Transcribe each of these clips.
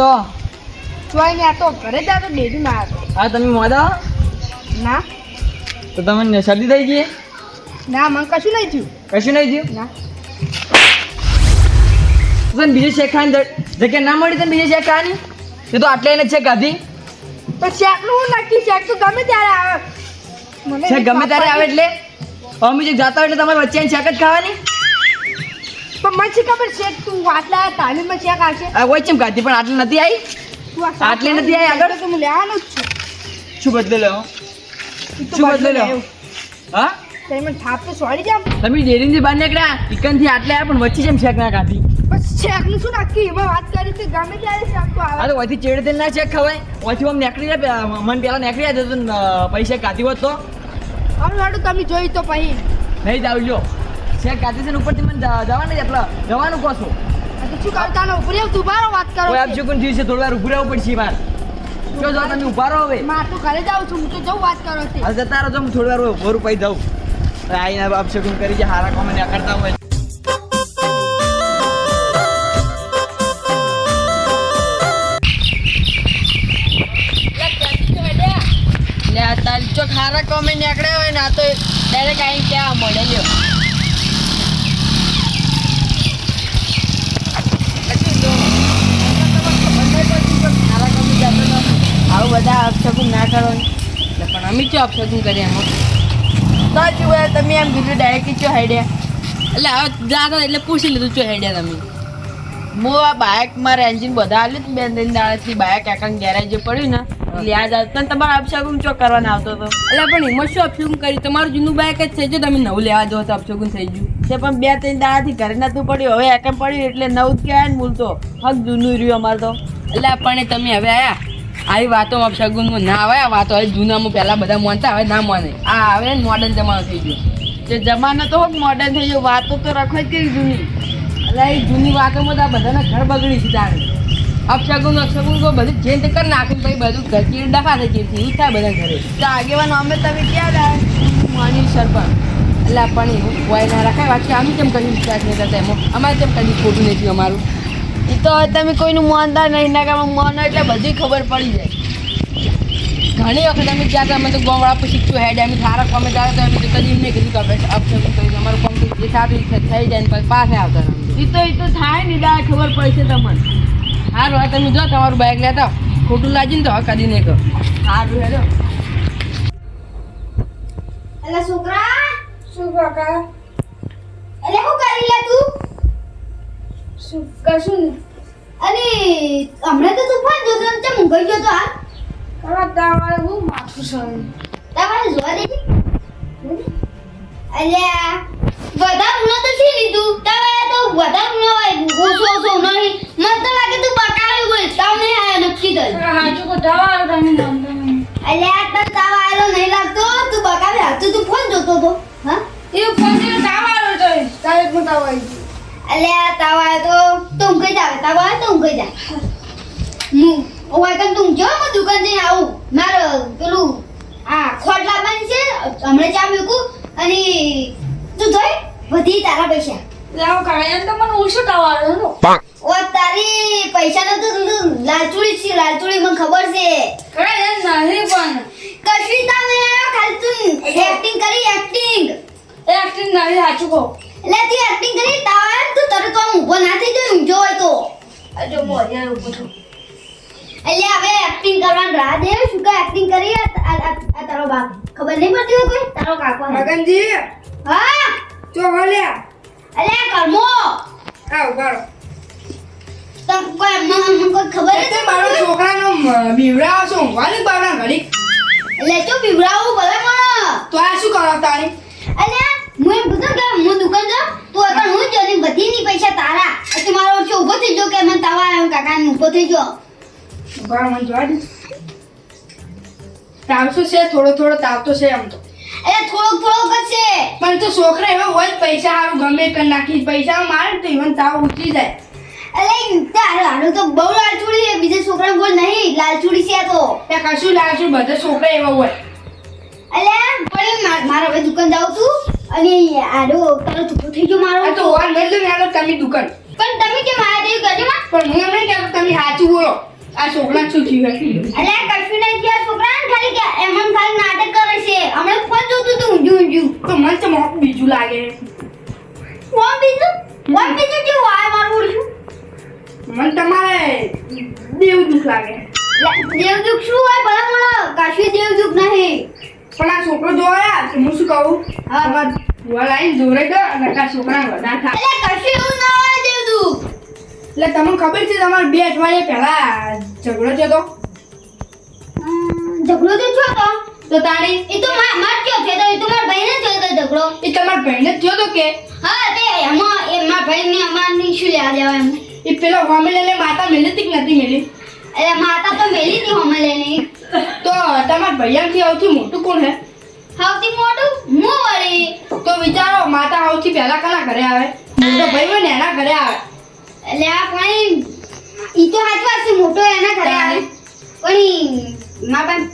કે જો ને આ તો ઘરે જ તો ડેરી માં હા તમે મોદા ના. તો તમને શરદી થઈ ગઈ? ના મને કશું નહીં થયું. કશું નહીં થયું? ના. તને બીજું શેક ખાવાની જગ્યા ના મળી તને બીજી શેક ખાવાની એ તો આટલે એને છે કાધી પણ શેકનું હું નક્કી? શેક તો ગમે ત્યારે આવે. શેક ગમે ત્યારે આવે એટલે? અમે જે જાતા એટલે તમારે વચ્ચે શેક જ ખાવાની? પણ મને શી ખબર છે તું આટલા તાલીમમાં ચેક આવશે? આ કોઈ ચેમ ખાધી પણ આટલી નથી આવી તું આટલી નથી આવી આગળ? તો હું લેવાનો જ છું. શું બદલે લેવો શું બદલે લો હા? તમે થાપ તો સોડી જામ તમે ડેરીથી બહાર નીકળ્યા ચિકનથી આટલે આવ્યા પણ વચ્ચે જેમ શેક ના કાઢી બસ શેકનું શું નાખી? એમાં વાત કરી તે ગમે ત્યારે શેક તો આવે. તો વહીથી ચેડ તેલ ના શેક ખવાય. વહીથી આમ નીકળી જાય મન પેલા નીકળી જાય તો પૈસા કાઢી હોત તો. આમ લાડુ તમે જોઈ તો પછી નહીં જાવ લ્યો શેક ખાધી છે ને ઉપરથી મને જવાનું જ એટલે જવાનું કહો છો. શું કરતા ને ઉપર તું બારો વાત કરો કોઈ આપજો કોણ છે થોડી વાર ઉભું રહેવું પડશે માર. જો જો તમે ઊભા રહો હવે. માર તો ઘરે જાઉં છું હું તો જવું વાત કરો છે હવે જતા રહો હું થોડી વાર ઊભો રૂપાઈ જાઉં. આઈને અપશકુન કરી જે હારા કોમે ને કરતા હોય. તારી ચોક હારા કોમે નીકળ્યા હોય ને આ તો ડાયરેક્ટ આઈ ક્યાં મળે લ્યો. આવું બધા અપશગુન ના કરો એટલે પણ અમે ચો અપશકુન કરીએ એમાં. તો શું તમે એમ કીધું ડાયરેક્ટ ચો હેડ્યા. એટલે હવે જાતા એટલે પૂછી લીધું ચો હેડ્યા તમે. હું આ બાઇક મારે એન્જિન બધા આવ્યું હતું બે ત્રણ દાડાથી. બાઇક એકાંક ગેરેજે પડ્યું ને. એટલે યાદ આવતું તમારે અપશગુન ચો કરવાનો આવતો હતો એટલે પણ એમાં શું અપશુકન કરી તમારું જૂનું બાઇક જ છે જો તમે નવું લેવા જાઓ તો અપશગુન થઈ ગયું. છે પણ બે ત્રણ દાડાથી ઘરે નતું પડ્યું. હવે એકમ પડ્યું એટલે નવું જ કહેવાય ને બોલતો હક જૂનું રહ્યું અમારે તો. એટલે પણ તમે હવે આયા? આવી વાતો અપશકુનમાં ના આવે આ વાતો હવે જૂનામાં પહેલાં બધા માનતા હવે ના માને. આ આવે ને મોડર્ન જમાનો થઈ ગયો. જે જમાનો તો મોડર્ન થઈ ગયો વાતો તો રખો જ કઈ જૂની? એટલે એ જૂની વાતોમાં તો આ બધાના ઘર બગડી છે તારે અપશગુન અપશગુન કોઈ બધું ચેન્જ કરી નાખ્યું પછી બધું ઘર ડખા થઈ ચીડ એવું થાય બધા ઘરે. તો આગેવાનો અમે તમે ક્યાં માની સરપંચ એટલે પણ એવું કોઈ ના રખાય. વાત કે આમ કેમ કરી વિશ્વાસ નહીં કરતા એમાં? અમારે કેમ કદી ખોટું નથી અમારું? એ તો તમે કોઈનું માનતા નહીં ના કે માનો એટલે બધી ખબર પડી જાય. ઘણી વખત અમે જ્યાં હતા અમે તો ગોવાળા પછી શીખતું હેડ અમે સારા કોમે આવે તો અમે તો કદી એમને કીધું કે આપણે કરી અમારું કોમ જે સારું છે થઈ જાય ને પછી પાસે આવતા રહો. એ તો એ તો થાય ને દાળ ખબર પડશે તમને. સારું હવે તમે જો તમારું બાઇક લેતા. ખોટું લાગીને તો હવે કદી નહીં કહો સારું હેડો. એટલે છોકરા શું કાકા એટલે શું કરી લે તું? શું કશું નહીં. અરે હમણાં તો તુફાન ફોન જોતો ને ચમ ઊંઘાઈ ગયો તો આ કાકા તમારે બહુ માથું છે તમારે જોવા દેજે અલ્યા વધારે ઉનો તો છે લીધું તમારે તો વધારે ઉનો હોય. ઓછો ઓછો ઉનો નહીં મને તો લાગે તું બકાવે બોલ તમે આ નક્કી કર હાચું કો દવા તમે અલ્યા તને તાવ આવેલો નહીં લાગતો? તું બકાવે હાથું તું ફોન જોતો તો હા? એ ફોન તાવ આવ્યો તો તારે તાવ આવી આ તાવ તો તું કઈ જાવે તાવ તું કઈ જા હું ઓય કન તું જો હું દુકાન જઈને આવું. મારે પેલું આ ખોટ લાવવાની છે હમણાં ચા મૂકું અને તું જોઈ વધી તારા પૈસા. લાવ કાયા તો મને ઓછો તાવ આવ્યો ઓ તારી પૈસા નો તો તું લાલચુડી છે લાલચુડી મને ખબર છે. કાયા નહીં પણ. કશી તમે ખાલી તું એક્ટિંગ કરી એક્ટિંગ એક્ટિંગ નહીં હાચું કહો. એટલે તું એક્ટિંગ કરી તાવ તું તરત આમ ઊભો ના થઈ જાય ઊંઘો હોય તો. જો મો યાર ઊભો છું. એટલે હવે એક્ટિંગ કરવાની રાહ દે શું કે એક્ટિંગ કરી આ આ- આ- આ તારો બાપ? ખબર નહીં પડતી હોય કોઈ? તારો કાકો મગનજી! હા? જો બોલ્યા અલે આ કર્મો! આવ બાળો તમ કોઈ અમને કોઈ ખબર જ મારો છોકરાનો બીવડા છો વાલી બાવડા ઘડી એટલે જો બીવડાવું ભલે મને. તો આ શું કરો તારી? અલે હું એમ પૂછું કે હું દુકાન જાઉં? તું અત્યારે હું જો ને બધી ની પૈસા તારા. એટલે મારો ઓછો ઊભો થઈ જો કે મને તવા આવ્યો કાકા ને ઊભો થઈ જો બાળ મને જોવા દે. તાવ તો છે થોડો થોડો તાવ તો છે આમ તો. એટલે થોડોક થોડોક જ છે. પણ તો છોકરા એવા હોય પૈસા હારું ગમે કર નાખી પૈસા મારે તો even તાવ ઉતરી જાય. એટલે તારું હારું તો બહુ લાલચુડી છે બીજા છોકરા બોલ નહીં લાલચુડી છે તો. તે કશું લાલચુડી બધા છોકરા એવા હોય. એટલે પણ મારા મારે હવે દુકાન જાઉં છું. અને આડો તારો ચૂકો થઈ ગયો મારો તો હોવા નથી ને તમે દુકાન. પણ તમે કે મારા દેવ જેવું ગજમાં પણ હું એમ નહીં કહેતો તમે સાચું બોલો. આ છોકરા શું થયું? અરે કશું નહીં થયું છોકરા? ખાલી કે એમ એમ ખાલી નાટક કરે છે. હમણાં ફોન જોતું તું ઊંધું ઊંધું. તો મને તો મોક બીજું લાગે. મોક બીજું? મોક બીજું કેવું આ મારું ઉડશું મને તમારે દેવ દુઃખ લાગે. દેવ દેવદુખ શું હોય ભલા મને? કશું દેવદુખ નહીં. પણ આ છોકરો જોયા તો હું શું કહું? હા. તમારે ભૂવા દો અને છોકરા વધારે થાય એટલે કશું એવું ના હોય દેવદુખ એટલે તમને ખબર છે તમારે બે અઠવાડિયા પહેલા ઝઘડો થયો તો? ઝઘડો તો થયો તો. તો તાણી એ તો માર માર કયો થયો તો એ તો મારા ભાઈને થયો તો ઝઘડો. એ તમારા ભાઈને જ થયો તો કે? હા તે એમાં એ મારા ભાઈને અમારની શું લેવા દેવા એમ એ પેલો હોમે લઈને માતા મેલી નથી મેલી? એટલે માતા તો મેલી હતી હમે તો તમારા ભૈયાથી સૌથી મોટું કોણ હે? સૌથી મોટું હું વળી? તો વિચારો માતા આવતી પહેલા કના ઘરે આવે? મોટો ભાઈ હોય ને એના ઘરે આવે. એટલે આ પણ ઈ તો સાચી છે મોટો એના ઘરે આવે. પણ મા પાસે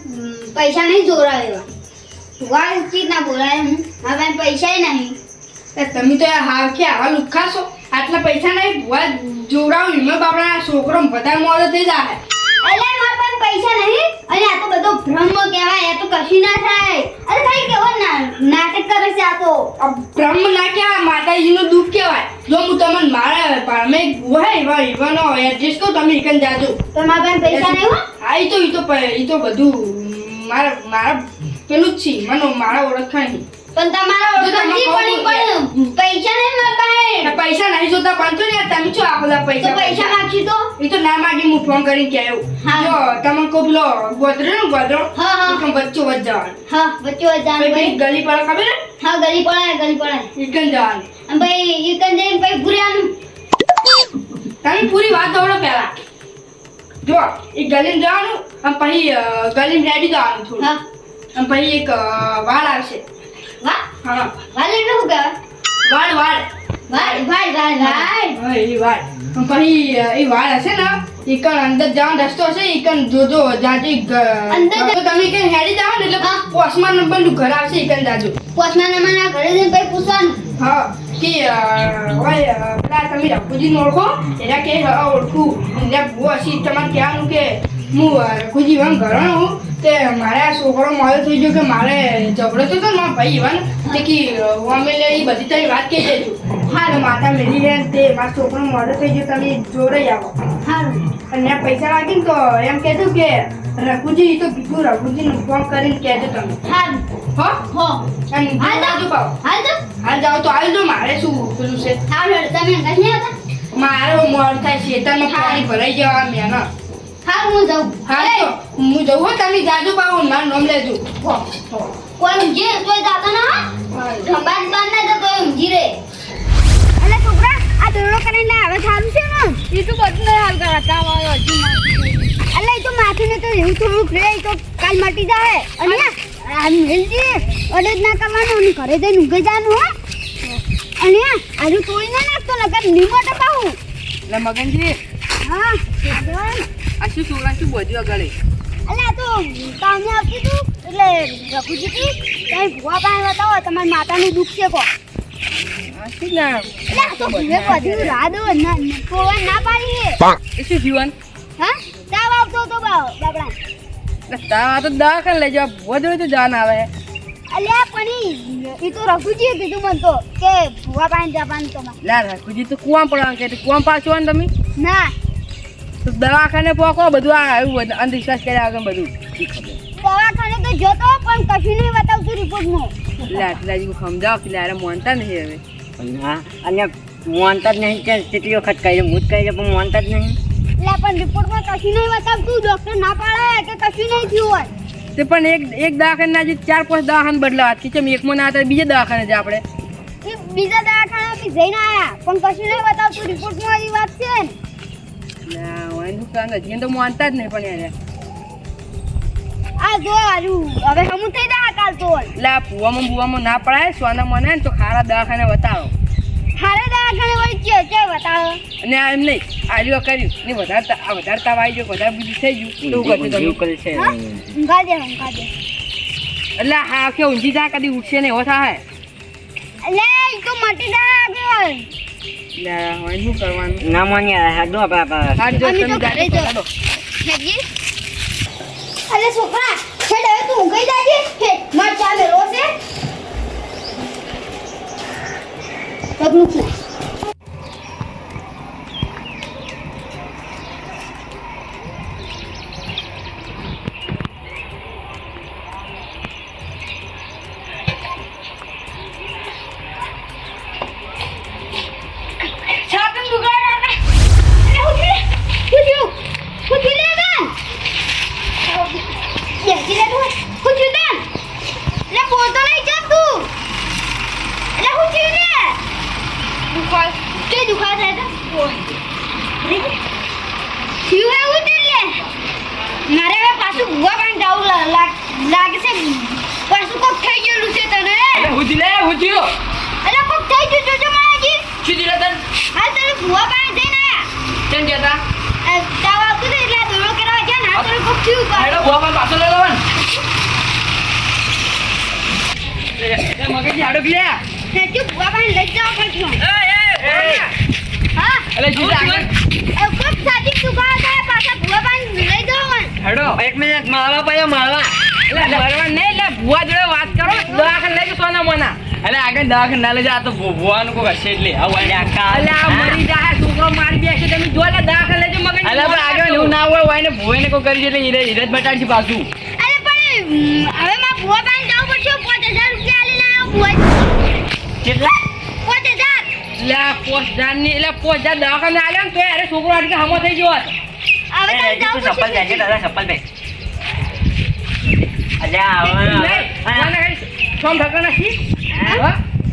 પૈસા નહીં જોરાવે એવા. વાત ચીજ ના બોલાય હું. મારા પાસે પૈસા નહીં. તમે તો યાર હાવ કે આવા લુખા છો આટલા પૈસા નહીં ભૂવા જોવડાવું એમાં બાપડા છોકરો બધા મોડો થઈ જાય એટલે મારા પાસે પૈસા નહીં અને આ તો બધો ભ્રમ કહેવાય આ તો કશું ના થાય અરે ખાલી કેવો ના નાટક કરે છે આ તો આ બ્રહ્મ ના કહેવાય માતાજીનું દુઃખ કહેવાય. જો હું તમને મારા પામે હોય એવા એવા ન હોય એડજસ્ટ કહું તમે એકન જાજો. તમારા મારા પાસે પૈસા નહીં હોય હા એ તો એ તો એ તો બધું મારા મારા પેલું જ છે મને મારા ઓળખાય નહીં. પણ તમારા ઓળખાણથી પણ પણ પૈસા નહીં મારા પાસે પૈસા નહીં જોતા પણ તો ને યાર તમે શું આખો પૈસા પૈસા માંગી તો? એ તો ના માંગી હું ફોન કરીને કહેવું હા. જો તમે કો પેલો ગોદરો ને ગોદરો. હા, હા. વચ્ચો વચ જવાનું. હા બચ્ચો વધ ભાઈ. ગલી પર ખબર હે? ગલી પડાય ગલી પડાય ઈકન જવાનું. અને ભાઈ ઈકન જઈને ભાઈ ભૂર્યાનું. તમે પૂરી વાત દોડો પહેલા. જો એ ગલીમાં જવાનું અને પછી અ, રેડી જવાનું થોડું. હા. અને પછી એક વાળ આવશે. વાહ. હા. વાલ એટલે શું કહેવાય? વાળ વાળ. વાલ વાલ વાલ હા એ વાળ. પછી એ વાળ હશે ને એ કણ અંદર જવાનો રસ્તો હશે એ કણ જોજો જાજી અંદર તો તમે કઈ હેડી જાઓ ને એટલે હા. પોસમાન નંબરનું ઘર આવશે એ કણ જાજો. પોસ્ટમેન અમારા ઘરે જઈને ભાઈ પૂછવાનું. હા કે ઓય પેલા તમે ઓળખો? એના કે ઓળખું. એટલે બહુ તમારે કહેવાનું કે હું ખુજી રઘુજી હું. તે મારે આ છોકરો મોડો થઈ ગયો કે મારે ઝઘડો થયો તો? ને મારા ભાઈ ઈવન તે કે અમે એ બધી તારી વાત કહી દેજો. હા માતા મેલી રહે ને તે મારો છોકરો મોડો થઈ ગયો તમે જોડે આવો. સારું અને પૈસા પૈસા લાગીને તો એમ કહેજો કે રઘુજી તો કીધું રઘુજીને ફોન કરીને કહેજો તમે. સારું હો? હો. અને હાલ પાવ હાલ જાઓ. હાલ જાઓ તો આવી જો મારે શું પેલું છે? સારું તમે કશ હતા મારો મોડ થાય શેતાનમાં પાણી ભરાઈ જવા મેં સારું હું જાઉં. હા હું? જવું હો તમે જાજુ પાવો મારું નામ લેજો. કોઈ ઊંઘી તોય જાતો ના હો? રંબાજ બાર ના જતો હોય ઊંઘી રે અલે છોકરા આ દોડો કરીને હવે સારું છે ને એ તો બધું હાલ કરા કામ આવ્યો અલે એ તો માથું ને તો એવું થોડુંક રે તો કાલ મટી જાય અને આ મિલજી અડે જ ના કરવાનું ઘરે જઈને ઊંઘી જવાનું હો. અને આજુ તોડી ના નાખતો નકર નિમોટો પાહું. એટલે મગનજી. હા. આ શું છોકરા શું બોધ્યું આગળ અલે આ તો કામે આવતી તું એટલે રઘુજી કી ત્યાં ભુવા પાસે બતાવો તમારી માતાનું દુઃખ છે કો શું ના એટલે તો ભૂવે ના કોવા ના પાડી હે? એ શું જીવન? હા? તાવ આવતો તો બા- બાબડા એટલે તો દવાખાને લઈ જવા ભૂવા જોડે જાન આવે. અલ્યા પણ ઈ ઈ તો રઘુજીએ કીધું મને તો કે ભુવા પાસે જવાનું તમારે. લા રાખુજી તો કુવામ પડવાનું કે કુવા પાછો તમે? ના દવાખાને પોકો બધું આ આવ્યું બધું અંધવિશ્વાસ કર્યા આગળ બધું દવાખાને તો જતો પણ કશું નહીં બતાવતું રિપોર્ટમાં લા હું સમજાવ કે લા મોનતા નહીં હવે. હા અને મોનતા જ નહીં કે કેટલી વખત કહી હું જ કહી પણ મોનતા જ નહીં. એટલે પણ રિપોર્ટમાં કશું નહીં બતાવતું ડોક્ટર ના પાડે કે કશું નહીં થયું હોય. તે પણ એક એક દવાખાને ના જે ચાર પાંચ દવાખાને બદલાવા કે કેમ એકમાં ના હતા બીજા દવાખાને જ આપણે. બીજા દવાખાના જઈને આયા પણ કશું નહીં બતાવતું રિપોર્ટમાં એ વાત છે ને. ના હોય શું કાંગ તો માનતા જ નહીં પણ યાર આ જો હારું હવે હમું થઈ જાય કાલ તો એટલે આ બુવામાં ના પડાય સોના મને તો ખારા દવાખાને બતાવો. હારે દવાખાને વળી ચે ચે બતાવો? અને આ એમ નહીં આલ્યો કર્યું. ને વધારે આ વધારે તાવ આવી ગયો વધારે બીજું થઈ ગયું. તો શું તમે? કરે છે. હા? ઊંઘા દે ઊંઘા દે. એટલે હા કે ઊંઘી જાય કદી ઉઠશે ને એવો થાય. એટલે તો મટી જાય આગળ. અલે છોકરા હેડ હવે તું ઊંઘી જાજે હેડ માર ચા મેલો છે પગનું જવું લા- લાગ- છે પાછું કોક થઈ ગયેલું છે તને? અરે હુજી લે હુજી અરે કોક થઈ ગયું જોજો મારાજી શું જીરા તન? હાલ તને ભૂવા પાસે જઈને આયા કેમ જતા તાવ આવતું હતું એટલે દોડો કરવા ગયા ને આ તને કોક થયું કાં? હેડો ભૂવા પાછો લઈ લેવાનું. મગજ હાડો કે લે. તું ભૂવા પાસે લઈ જાવ પાછું. હા. એટલે જીરા આગળ. કોક સાચી થાય પાછા ભૂવા પાસે લઈ ને. હેડો. એક મિનિટ મારવા પાયા મારવા એટલે ભરવા નહીં એટલે ભુવા જોડે વાત કરો. દવાખાને લઈ જશો સોના મોના. એટલે આગળ દવાખાને ના લઈ જા તો ભુવાનું કોઈ હશે એટલે આવું અલ્યા એટલે આ મરી જાય છોકરો મારી બેસે તમે જો એટલે દવાખાને લઈ જાઓ મગજ એટલે આગળ એવું ના હોય હોય ને ભુવાને કોઈ કરી છે એટલે હીરે હીરે જ બટાડશે પાછું. અરે પણ હવે માં ભૂવા પાસે જવું પડશે પાંચ હજાર રૂપિયા આલીને આવ્યો ભૂવા કેટલા? પાંચ હજાર. એટલે પોચ હજારની એટલે પોસ્ટ હજાર દવાખાને આલ્યો ને તો અરે છોકરો આટકે હમો થઈ ગયો હોત. હવે તું ચપ્પલ પહેરજે દાદા ચપ્પલ પહેર?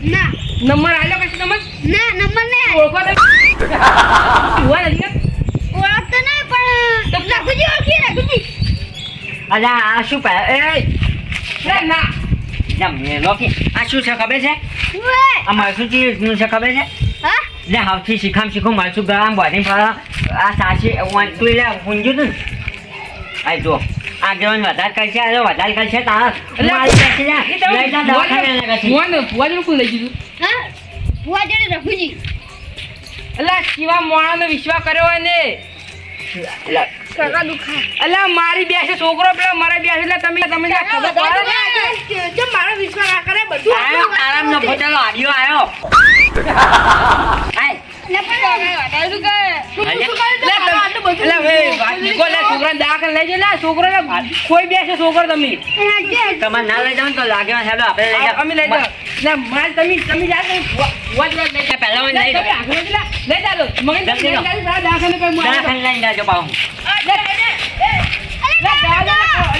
ના નંબર આલ્યો કશું ના નંબર નહીં ઓળખો? ઓળખતો પણ રઘુજી ઓળખી રઘુજી અલ્યા આ શું એ ના જમ મેલો કે આ શું છે ખબર છે અમારે આ મારસું નું છે ખબર છે લે હાવથી શીખામ શીખું મારસું ગળામાં બોધી ફરા આ સાચી વન તું લે ઊંઘ્યું તું આ જો આગેવાન વધારે કરશે આ વધારે કરશે તારા મારી તમે લઈ જા દવાખાને એને કહેશે. ભુવાને- ભુવાને કોણ લઈ ગયું હા ભૂવા જોડે રઘુજી અલા શિવા મોણાનો વિશ્વાસ કર્યો હોય ને કાકા દુખા અલા મારી બેસે છોકરો પેલો મારા બેસે એટલે તમે તમે ખબર પડે મારો વિશ્વાસ કરે બધું આરામ નો પોતાનો આડિયો આયો છોકરાને કોઈ બેસે છોકરો તમે. તમારે ના લઈ જાવ તો લાગે હેલો આપણે અમે લઈ જાઓ. માલ તમે તમે જા તમે ભુવા- ભુવા જોડે લઈ જાઓ. પહેલા લઈ તમે જાઓ. આગળ જ લઈ જાજો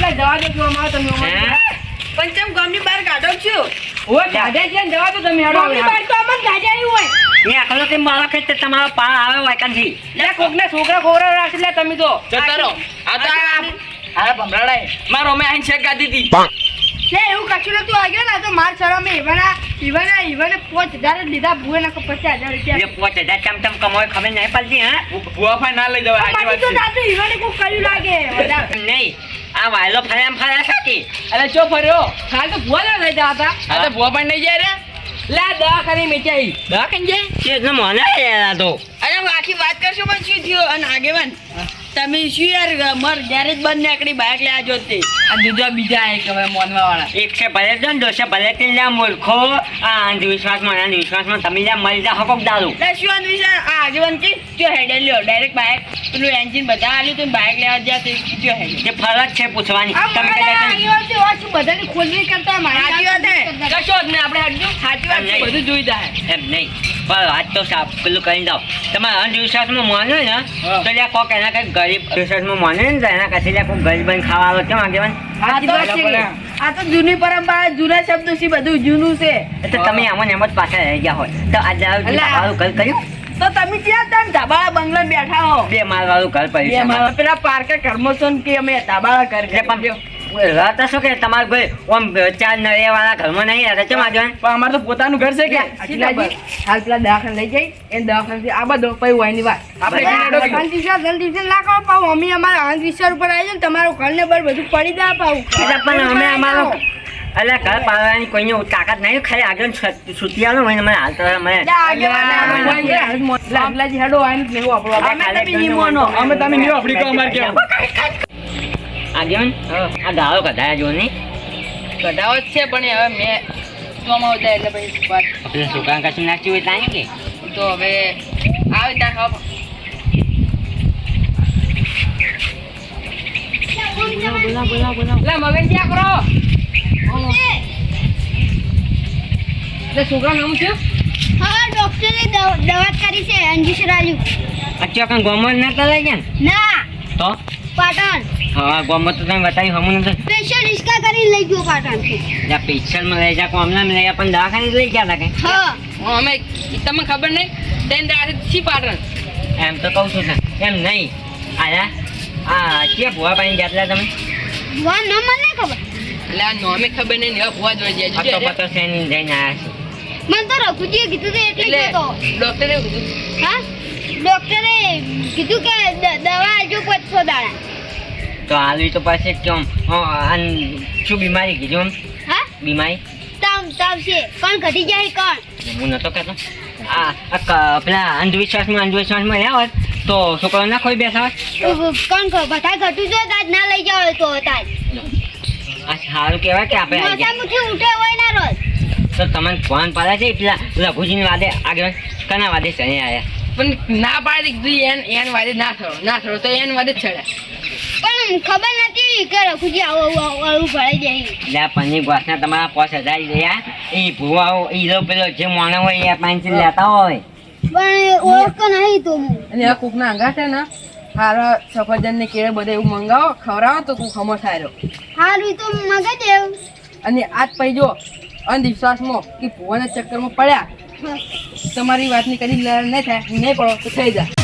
લે, જવા દો, જવા તમે પંચમ ગામની બહાર કાઢો છો? ઓય કાઢ્યા છે જવા દો તમે હેડો ગામની બહાર તો અમન ગાજાયું હોય. ને આખલો તે મારા ખેત તમારો પા આવે વાયકાનથી. લે કોકના છોકરા ખોરા રાખી લે તમે તો જતા આ તો આ આ મારો અમે આઈને છેક ગાધી હતી. લે એવું કશું નતું આવ્યું ને તો માર શરમે ઈવાના ઈવાના ઈવાને પાંચ હજાર લીધા ભૂએ પચાસ હજાર રૂપિયા. પોચ હજાર ચમ ચમ કમાય ખબર નહીં પડતી હા? ભુવાફાઈ ના લઈ જવાય મારી તો ઈવાને કોઈ કર્યું લાગે. નહીં. આ વાયલો ફરે એમ ફરે સાચી અરે ચો ફર્યો? હાલ તો ભૂવા ના થઈ જતા આ તો ભુવાફાઈ નહીં જાય રે. લે દવાખાને મેચાઈ કરી જાય? મને તો. અરે આખી વાત કરશો પણ શું થયું? અને આગેવાન? તમે શું યાર મર ગેરેજ બંધ નીકળી બાઇક લેવા જોતી તે. આ બીજા બીજા એક હવે મોનવા વાળા એક છે ભલે જો ને દોશે ભલે તે લ્યા મૂર્ખો. આ અંધવિશ્વાસમાં અંધવિશ્વાસમાં તમે લ્યા મરી જા હકોક દારૂ. લે શું અંધવિશ્વાસ? આ આગેવાન કે? જો હેડે લ્યો ડાયરેક્ટ બાઇક પેલું એન્જિન બધા આલ્યું તો બાઇક લેવા જ્યાં તે જો હેડે. જે ફરજ છે પૂછવાની. તમે વાત બધાની ખોલવી કરતા મારી વાત કશો જ નહીં આપણે હટજો. સાચી વાત છે બધું જોઈ જાય. એમ નહીં. પણ આજ તો સાફ પેલું કરી દો તમારે અંધવિશ્વાસમાં માનો ને તો લ્યા કોક એના કઈ ગરીબ વિશ્વાસમાં માને ને એના કાથી લ્યા ગરીબ બન ખાવા આવે કેમ આગેવાન આ તો છે. આ તો જૂની પરંપરા જૂના શબ્દો છે બધું જૂનું છે. એટલે તમે આમાં એમ જ પાછા રહી ગયા હોય. તો આ અલા. વાળું ઘર કર્યું? તો તમે ક્યાં તમે ધાબાળા બંગલા બેઠા હો. બે માળ વાળું ઘર પડ્યું પેલા પાર્કે કર્મોસન કે અમે ધાબાળા ઘર પણ રાત શું કે તમારે ભાઈ ઓમ ચાર નળિયા વાળા ઘરમાં નહીં રહેતા કેમ આજે પણ અમારે તો પોતાનું ઘર છે કે હાલ પેલા દવાખાને લઈ જાય એને દવાખાનેથી આ બધો પછી વાયની વાત આપણે બધા હેડો કીધું. અંધવિશ્વાસ અંધવિશ્વાસ ના કરો પાછું અમે અમારા અંધવિશ્વાસ ઉપર આવી જાય ને તમારું ઘર ને બર બધું પડી જાય પાઉં પણ અમે અમારો એટલે ઘર પાડવાની કોઈને તાકાત નહીં ખાલી આગળ સુતી છૂટી મને મને હાલ તો મને આગલાજી હેડો અમે તમે નિયમોનો. અમે તમે આપણી અમારે કેમ આગળ આ ગાળો કઢાયા જો નહીં કઢાવો જ છે પણ હવે મેં ચોમાવું થાય એટલે પછી વાત આપણે છોકરા કશું નાખ્યું હોય ત્યાં કે? તો હવે આવે ત્યાં ખાવા લે મગન ક્યાં કરો? એટલે છોકરા નામ છે હા ડોક્ટરે દવા દવા કરી છે અંજીસર આલ્યું અચ્છા કાં ગોમત ના કરે ગયા ના. તો? પાટણ. હા ગોમત તો તમે બતાવી હમું નથી સ્પેશિયલ રિસ્કા કરી લઈ ગયો પાટણ જ્યાં પિક્ચરમાં લઈ જા કોમલા લઈ જા પણ દવાખાને જ લઈ ગયા કે? હા. અમે તમને ખબર નહીં તેન છી પાટણ. એમ તો કહું છું ને એમ નહીં. આયા આ કે ભુવા પાણી જાતલા તમે? ભગવાન ન મને ખબર. એટલે આ નોમે ખબર નહીં ને ભુવા જોઈ જાય એટલે પતો જઈને છે. મને તો રઘુજીએ કીધું એટલે તો ડોક્ટરે કીધું. હા? ડોક્ટરે કીધું કે દવા આલજો પચસો દાડા. તો હાલવી તો પાસે કેમ? શું બીમારી કીધું એમ? હા? બીમારી? તાવ તાવ છે. કોણ ઘટી જાય કોણ? હું નતો કહેતો. આ પેલા અંધવિશ્વાસમાં અંધવિશ્વાસમાં રહ્યા હોત તો છોકરો ના ખોઈ બેસા હોત? કોણ કહો બધા ઘટું જો તાજ ના લઈ જાવ તો તાજ. આ સારું કહેવાય કે આપણે મુઠી ઉઠે હોય ના રોજ. તો તમને ફોન પાડે છે? પેલા લઘુજીની વાદે આગળ કના વાદે શનિ આવ્યા પણ ના પાડી દીધી એન એન વાદે ના થયો ના થયો તો એન વાદે જ ચડ્યા. ખબર નથી કે રઘુજી આવું આવું આવું ભરાઈ જાય લે આ પનીર ગોસના તમારા પાંચ હજાર રહ્યા. એ ભૂવાઓ એ લો પેલો જે મોણો હોય એ પાંચ લેતા હોય. પણ ઓળખતો નહીં તો. અને આ કુકના અંગા છે ને હારા સફરજન ને કેળે બધે એવું મંગાવો ખવડાવો તો કુક હમો થાય રહ્યો હારું તો મગજ દેવ અને આજ પછી જો અંધવિશ્વાસમાં કે ભુવાના ચક્કરમાં પડ્યા તમારી વાતની કદી લડાઈ નહીં થાય નહીં પડો તો થઈ જાય.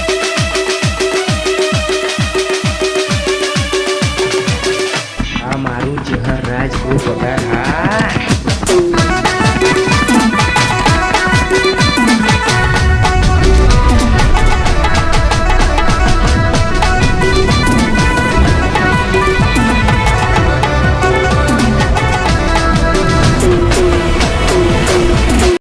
ผู้สดแม่ฮะ